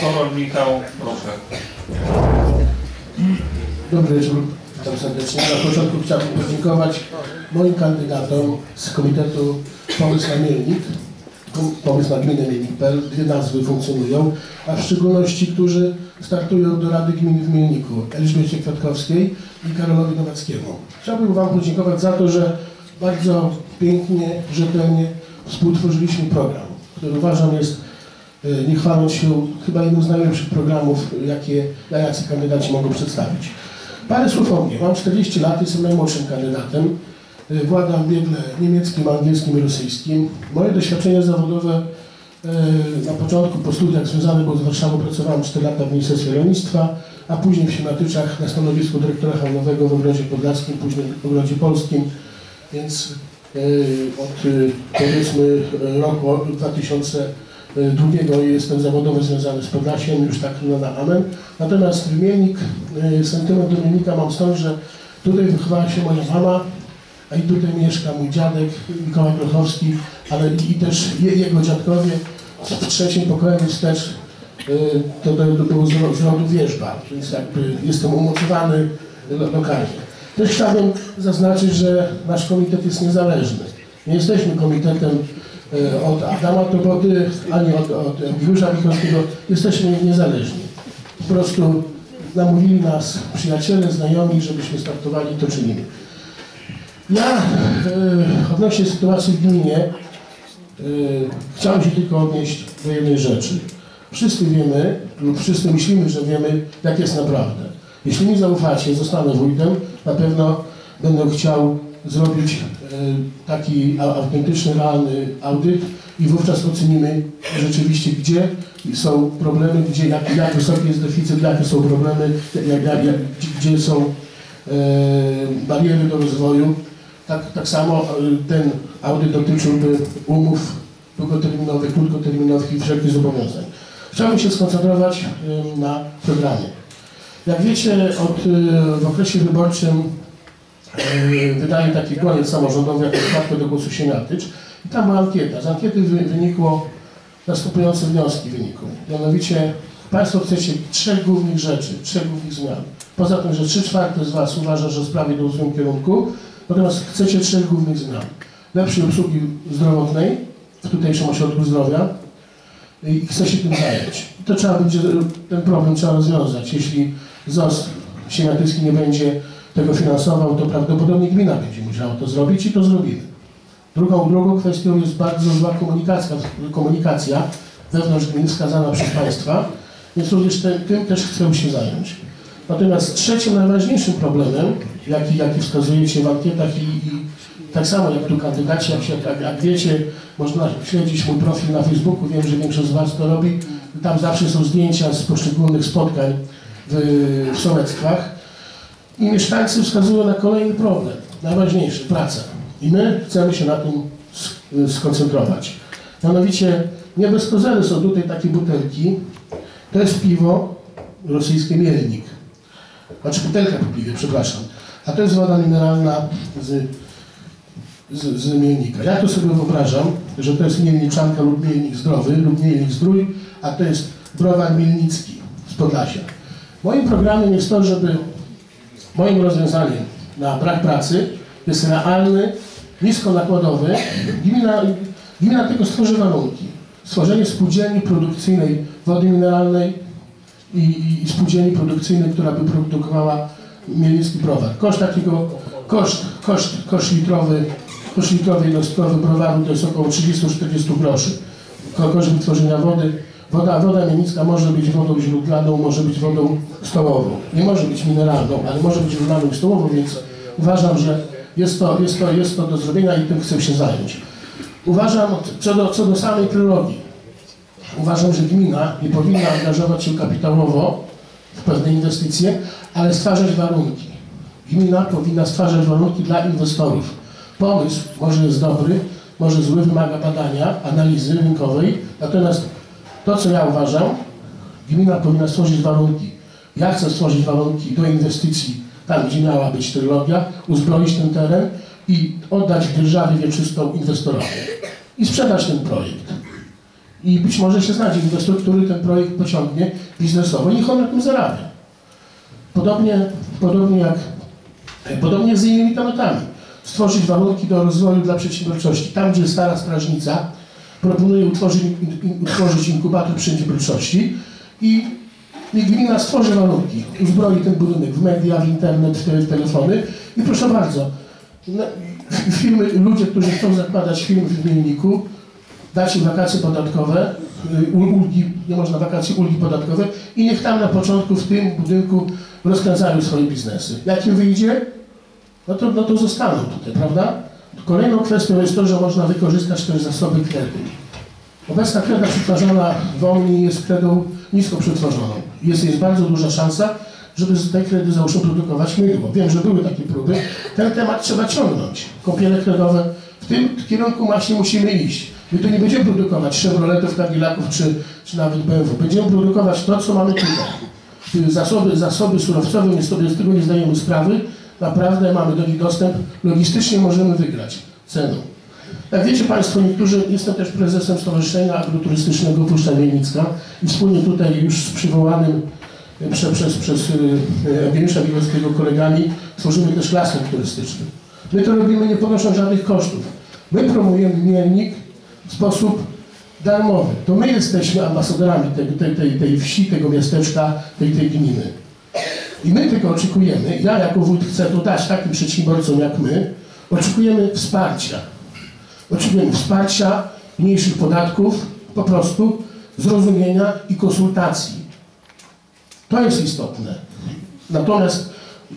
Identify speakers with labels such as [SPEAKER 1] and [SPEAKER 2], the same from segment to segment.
[SPEAKER 1] Korol Michał, proszę.
[SPEAKER 2] Dobry wieczór, witam serdecznie. Na początku chciałbym podziękować moim kandydatom z Komitetu Pomysł na Mielnik, Pomysł na Gminę Mielnik.pl. Dwie nazwy funkcjonują, a w szczególności, którzy startują do Rady Gminy w Mielniku, Elżbiecie Kwiatkowskiej i Karolowi Nowackiemu. Chciałbym Wam podziękować za to, że bardzo pięknie, rzetelnie współtworzyliśmy program, który uważam jest E, nie chwaląc się chyba jednym z najlepszych programów, jakie na jacy kandydaci mogą przedstawić. Parę słów o mnie. Mam 40 lat, jestem najmłodszym kandydatem. E, władam biegle niemieckim, angielskim i rosyjskim. Moje doświadczenia zawodowe e, na początku po studiach związane, bo z Warszawą pracowałem 4 lata w Ministerstwie Rolnictwa, a później w Sienatyczach na stanowisku dyrektora handlowego w ogrodzie podlaskim, później w ogrodzie polskim, więc od powiedzmy roku 2000 E, drugiego jestem zawodowo związany z Podlasiem, już tak no, na amen. Natomiast wymiennik, e, sentyment do wymiennika mam stąd, że tutaj wychowała się moja mama, a i tutaj mieszka mój dziadek Mikołaj Grochowski, ale i też jego dziadkowie w trzecim pokoju wstecz e, to, to, to było z rodu wierzba, więc jakby jestem umocowany lokalnie. Też chciałbym zaznaczyć, że nasz komitet jest niezależny. Nie jesteśmy komitetem od Adama Tobody, ani od, od Juliusza Michalskiego. Jesteśmy niezależni. Po prostu namówili nas przyjaciele, znajomi, żebyśmy startowali to czynimy. Ja e, odnośnie sytuacji w gminie e, chciałem się tylko odnieść do jednej rzeczy. Wszyscy wiemy, lub wszyscy myślimy, że wiemy, jak jest naprawdę. Jeśli mi zaufacie, zostanę wójtem, na pewno będę chciał zrobić e, taki autentyczny, realny audyt i wówczas ocenimy rzeczywiście, gdzie są problemy, gdzie, jak, jak wysoki jest deficyt, jakie są problemy, jak, jak, jak, gdzie są e, bariery do rozwoju. Tak, tak samo e, ten audyt dotyczyłby umów długoterminowych, krótkoterminowych i wszelkich zobowiązań. Chciałbym się skoncentrować na programie. Jak wiecie, od, w okresie wyborczym wydaje taki koniec samorządowy jako składkę do głosu Siemiatycz i tam była ankieta. Z ankiety wy, wynikło następujące wnioski wynikły. Mianowicie Państwo chcecie trzech głównych rzeczy, trzech głównych zmian. Poza tym, że trzy czwarte z Was uważa, że sprawy idą w złym kierunku, natomiast chcecie trzech głównych zmian. Lepszej obsługi zdrowotnej w tutejszym ośrodku zdrowia i chce się tym zająć. I to trzeba będzie, ten problem trzeba rozwiązać. Jeśli ZOS Siemiatycki nie będzie tego finansował, to prawdopodobnie gmina będzie musiała to zrobić i to zrobimy. Drugą, drugą kwestią jest bardzo zła komunikacja, komunikacja wewnątrz gmin wskazana przez Państwa, więc również te, tym też chcę się zająć. Natomiast trzecim najważniejszym problemem, jaki, jaki wskazujecie w ankietach i, i tak samo jak tu kandydaci, jak, się, jak, jak wiecie, można śledzić mój profil na Facebooku, wiem, że większość z Was to robi. Tam zawsze są zdjęcia z poszczególnych spotkań w, w sołectwach. I mieszkańcy wskazują na kolejny problem, najważniejszy, praca. I my chcemy się na tym sk- skoncentrować. Mianowicie, nie bez kozery są tutaj takie butelki. To jest piwo rosyjskie Mielnik. Znaczy butelka po piwie, przepraszam. A to jest woda mineralna z, z, z Mielnika. Ja to sobie wyobrażam, że to jest Mielniczanka lub Mielnik zdrowy lub Mielnik zdrój, a to jest browar Mielnicki z Podlasia. Moim programem jest to, żeby Moim rozwiązaniem na brak pracy jest realny, niskonakładowy. Gmina, gmina tylko stworzy warunki. Stworzenie spółdzielni produkcyjnej wody mineralnej i, i, spółdzielni produkcyjnej, która by produkowała mielnicki browar. Koszt takiego, koszt, koszt, koszt litrowy, koszt litrowy jednostkowy browaru to jest około 30-40 groszy. Ko- Koszt wytworzenia wody. Woda, woda mielnicka może być wodą źródlaną, może być wodą stołową. Nie może być mineralną, ale może być źródlaną i stołową, więc uważam, że jest to, jest to, jest to do zrobienia i tym chcę się zająć. Uważam, co do, co do samej trylogii, uważam, że gmina nie powinna angażować się kapitałowo w pewne inwestycje, ale stwarzać warunki. Gmina powinna stwarzać warunki dla inwestorów. Pomysł może jest dobry, może zły, wymaga badania, analizy rynkowej, natomiast to, co ja uważam, gmina powinna stworzyć warunki. Ja chcę stworzyć warunki do inwestycji tam, gdzie miała być trylogia, uzbroić ten teren i oddać dzierżawę wieczystą inwestorowi i sprzedać ten projekt. I być może się znajdzie inwestor, który ten projekt pociągnie biznesowo i niech on na tym zarabia. Podobnie, podobnie jak podobnie z innymi tematami. Stworzyć warunki do rozwoju dla przedsiębiorczości. Tam, gdzie stara strażnica proponuje utworzyć, utworzyć inkubator przedsiębiorczości i, i gmina stworzy warunki. Uzbroi ten budynek w media, w internet, w, te, w telefony i proszę bardzo, no, firmy, ludzie, którzy chcą zakładać firmy w imienniku, dać im wakacje podatkowe, y, ulgi, nie można wakacji, ulgi podatkowe i niech tam na początku w tym budynku rozkręcają swoje biznesy. Jak im wyjdzie, no to, no to zostaną tutaj, prawda? Kolejną kwestią jest to, że można wykorzystać też zasoby kredy. Obecna kreda przetwarzana w Omni jest kredą nisko przetworzoną. Jest, jest bardzo duża szansa, żeby z tej kredy załóżmy produkować mydło. Wiem, że były takie próby. Ten temat trzeba ciągnąć. Kąpiele kredowe. W tym kierunku właśnie musimy iść. My tu nie będziemy produkować Chevroletów, Cadillaców czy, czy nawet BMW. Będziemy produkować to, co mamy tutaj. Zasoby, zasoby surowcowe, sobie z tego nie zdajemy sprawy. Naprawdę mamy do nich dostęp. Logistycznie możemy wygrać ceną. Jak wiecie Państwo, niektórzy, jestem też prezesem Stowarzyszenia Agroturystycznego Puszcza Mielnicka i wspólnie tutaj już z przywołanym przez, przez, przez Eugeniusza Bielowskiego kolegami tworzymy też lasem turystycznym. My to robimy nie ponosząc żadnych kosztów. My promujemy Mielnik w sposób darmowy. To my jesteśmy ambasadorami tej, tej, tej, tej wsi, tego miasteczka, tej, tej gminy. I my tylko oczekujemy, ja jako wójt chcę to dać takim przedsiębiorcom jak my, oczekujemy wsparcia. Oczekujemy wsparcia, mniejszych podatków, po prostu zrozumienia i konsultacji. To jest istotne. Natomiast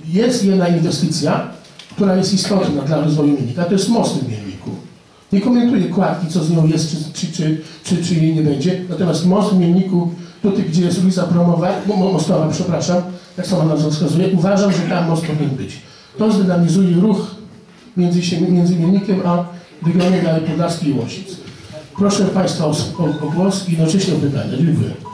[SPEAKER 2] jest jedna inwestycja, która jest istotna dla rozwoju Mielnika, to jest most w Mielniku. Nie komentuję kładki, co z nią jest, czy, czy, czy, czy, czy jej nie będzie. Natomiast most w Mielniku, tutaj gdzie jest ulica Promowa, Mostowa, przepraszam, jak sama nazwa wskazuje, uważam, że tam most powinien być. To zdynamizuje ruch między, między Mielnikiem a regionem Białej Podlaskiej i Łosic. Proszę Państwa o, o, o głos i jednocześnie o pytania. Dziękuję.